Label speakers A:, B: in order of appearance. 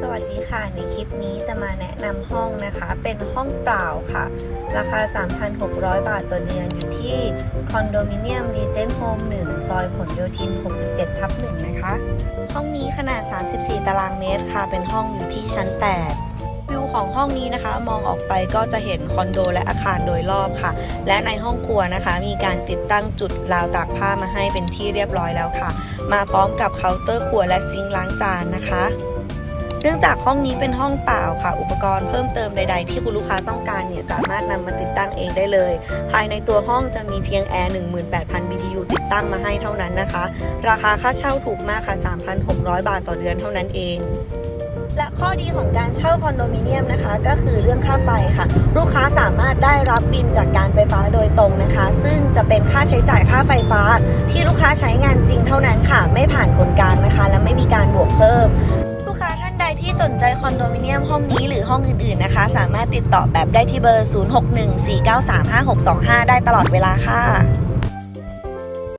A: สวัสดีค่ะ ในคลิปนี้จะมาแนะนำห้องนะคะ เป็นห้องเปล่าค่ะ ราคา 3,600 บาทต่อเดือนอยู่ที่คอนโดมิเนียมรีเจนโฮม1 ซอยผลโยธิน 67 ทับ1นะคะ ห้องนี้ขนาด 34 ตารางเมตรค่ะ เป็นห้องอยู่ที่ชั้น 8วิวของห้องนี้นะคะ มองออกไปก็จะเห็นคอนโดและอาคารโดยรอบค่ะ และในห้องครัวนะคะ มีการติดตั้งจุดราวตากผ้ามาให้เป็นที่เรียบร้อยแล้วค่ะ มาพร้อมกับเคาน์เตอร์ครัวและซิงค์ล้างจานนะคะ นื่องจากห้องนี้เป็นห้องเปล่าค่ะ อุปกรณ์เพิ่มเติมใด ๆ ที่คุณลูกค้าต้องการเนี่ยสามารถนำมาติดตั้งเองได้เลย ภายในตัวห้องจะมีเพียงแอร์18,000 BTU ติดตั้งมาให้เท่านั้นนะคะ ราคาค่าเช่าถูกมากค่ะ 3,600 บาทต่อเดือนเท่านั้นเองและข้อดีของการเช่าคอนโดมิเนียมนะคะ ก็คือเรื่องค่าไฟค่ะ ลูกค้าสามารถได้รับบินจากการไฟฟ้าโดยตรงนะคะ ซึ่งจะเป็นค่าใช้จ่ายค่าไฟฟ้าที่ลูกค้าใช้งานจริงเท่านั้นค่ะ อนโดมิเนียมห้องนี้หรือห้องอื่นๆนะคะ สามารถติดต่อแบบได้ที่เบอร์ 0614935625 ได้ตลอดเวลาค่ะ